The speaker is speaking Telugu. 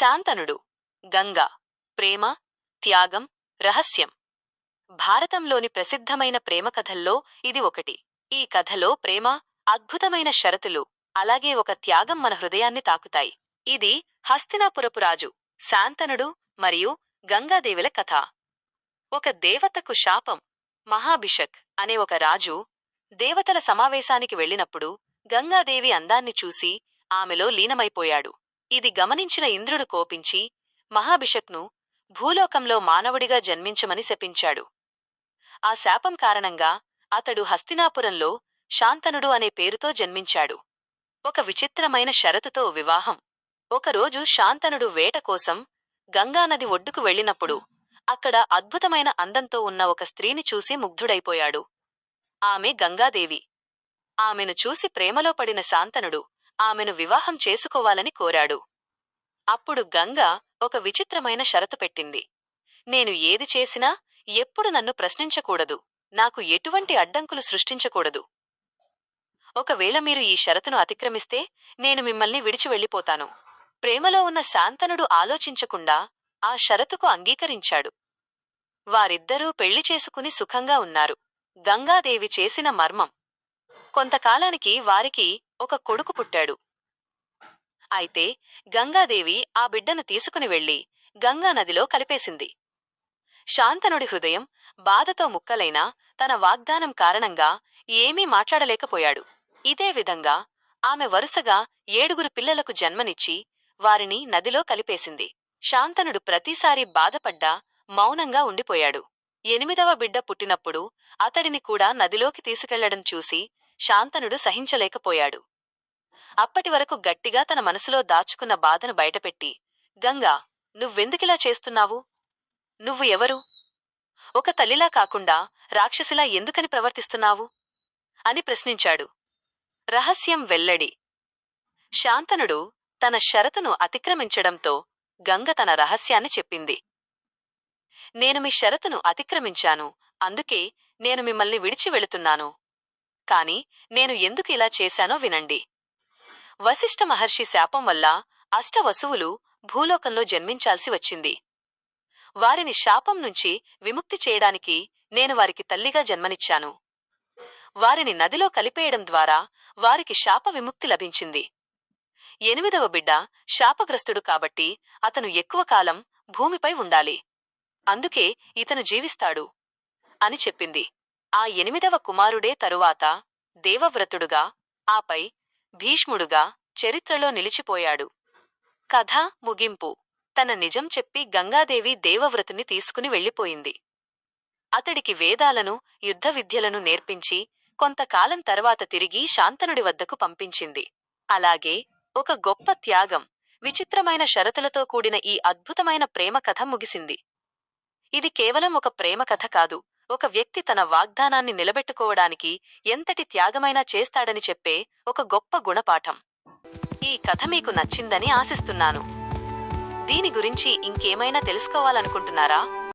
శాంతనుడు గంగా ప్రేమ త్యాగం రహస్యం. భారతంలోని ప్రసిద్ధమైన ప్రేమ కథల్లో ఇది ఒకటి. ఈ కథలో ప్రేమ అద్భుతమైన షరతులు అలాగే ఒక త్యాగం మన హృదయాన్ని తాకుతాయి. ఇది హస్తినాపురపు రాజు శాంతనుడు మరియు గంగాదేవిల కథ. ఒక దేవతకు శాపం మహాభిషక్ అనే ఒక రాజు దేవతల సమావేశానికి వెళ్ళినప్పుడు గంగాదేవి అందాన్ని చూసి ఆమెలో లీనమైపోయాడు. ఇది గమనించిన ఇంద్రుడు కోపించి మహాభిషక్ను భూలోకంలో మానవుడిగా జన్మించమని శపించాడు. ఆ శాపం కారణంగా అతడు హస్తినాపురంలో శాంతనుడు అనే పేరుతో జన్మించాడు. ఒక విచిత్రమైన షరతుతో వివాహం. ఒకరోజు శాంతనుడు వేట కోసం గంగానది ఒడ్డుకు వెళ్ళినప్పుడు అక్కడ అద్భుతమైన అందంతో ఉన్న ఒక స్త్రీని చూసి ముగ్ధుడైపోయాడు. ఆమె గంగాదేవి. ఆమెను చూసి ప్రేమలో పడిన శాంతనుడు ఆమెను వివాహం చేసుకోవాలని కోరాడు. అప్పుడు గంగ ఒక విచిత్రమైన షరతు పెట్టింది. నేను ఏది చేసినా ఎప్పుడు నన్ను ప్రశ్నించకూడదు. నాకు ఎటువంటి అడ్డంకులు సృష్టించకూడదు. ఒకవేళ మీరు ఈ షరతును అతిక్రమిస్తే నేను మిమ్మల్ని విడిచి వెళ్ళిపోతాను. ప్రేమలో ఉన్న శాంతనుడు ఆలోచించకుండా ఆ షరతుకు అంగీకరించాడు. వారిద్దరూ పెళ్ళి చేసుకుని సుఖంగా ఉన్నారు. గంగాదేవి చేసిన మర్మం. కొంతకాలానికి వారికి ఒక కొడుకు పుట్టాడు. అయితే గంగాదేవి ఆ బిడ్డను తీసుకుని వెళ్ళి గంగా నదిలో కలిపేసింది. శాంతనుడి హృదయం బాధతో ముక్కలైనా తన వాగ్దానం కారణంగా ఏమీ మాట్లాడలేకపోయాడు. ఇదే విధంగా ఆమె వరుసగా ఏడుగురు పిల్లలకు జన్మనిచ్చి వారిని నదిలో కలిపేసింది. శాంతనుడు ప్రతిసారి బాధపడ్డా మౌనంగా ఉండిపోయాడు. ఎనిమిదవ బిడ్డ పుట్టినప్పుడు అతడిని కూడా నదిలోకి తీసుకెళ్ళడం చూసి శాంతనుడు సహించలేకపోయాడు. అప్పటి వరకు గట్టిగా తన మనసులో దాచుకున్న బాధను బయటపెట్టి గంగా నువ్వెందుకిలా చేస్తున్నావు? నువ్వు ఎవరు? ఒక తల్లిలా కాకుండా రాక్షసిలా ఎందుకని ప్రవర్తిస్తున్నావు? అని ప్రశ్నించాడు. రహస్యం వెల్లడి. శాంతనుడు తన షరతును అతిక్రమించడంతో గంగ తన రహస్యాన్ని చెప్పింది. నేను మీ షరతును అతిక్రమించాను అందుకే నేను మిమ్మల్ని విడిచి వెళుతున్నాను. కాని నేను ఎందుకు ఇలా చేశానో వినండి. వశిష్ఠ మహర్షి శాపం వల్ల అష్టవసువులు భూలోకంలో జన్మించాల్సి వచ్చింది. వారిని శాపం నుంచి విముక్తి చేయడానికి నేను వారికి తల్లిగా జన్మనిచ్చాను. వారిని నదిలో కలిపేయడం ద్వారా వారికి శాప విముక్తి లభించింది. ఎనిమిదవ బిడ్డ శాపగ్రస్తుడు కాబట్టి అతను ఎక్కువ కాలం భూమిపై ఉండాలి. అందుకే ఇతను జీవిస్తాడు అని చెప్పింది. ఆ ఎనిమిదవ కుమారుడే తరువాత దేవవ్రతుడుగా ఆపై భీష్ముడుగా చరిత్రలో నిలిచిపోయాడు. కథ ముగింపు. తన నిజం చెప్పి గంగాదేవి దేవవ్రతుని తీసుకుని వెళ్ళిపోయింది. అతడికి వేదాలను యుద్ధ విద్యలను నేర్పించి కొంతకాలం తర్వాత తిరిగి శాంతనుడి వద్దకు పంపించింది. అలాగే ఒక గొప్ప త్యాగం విచిత్రమైన షరతులతో కూడిన ఈ అద్భుతమైన ప్రేమ కథ ముగిసింది. ఇది కేవలం ఒక ప్రేమ కథ కాదు ఒక వ్యక్తి తన వాగ్దానాన్ని నిలబెట్టుకోవడానికి ఎంతటి త్యాగమైనా చేస్తాడని చెప్పే ఒక గొప్ప గుణపాఠం. ఈ కథ మీకు నచ్చిందని ఆశిస్తున్నాను. దీని గురించి ఇంకేమైనా తెలుసుకోవాలనుకుంటున్నారా?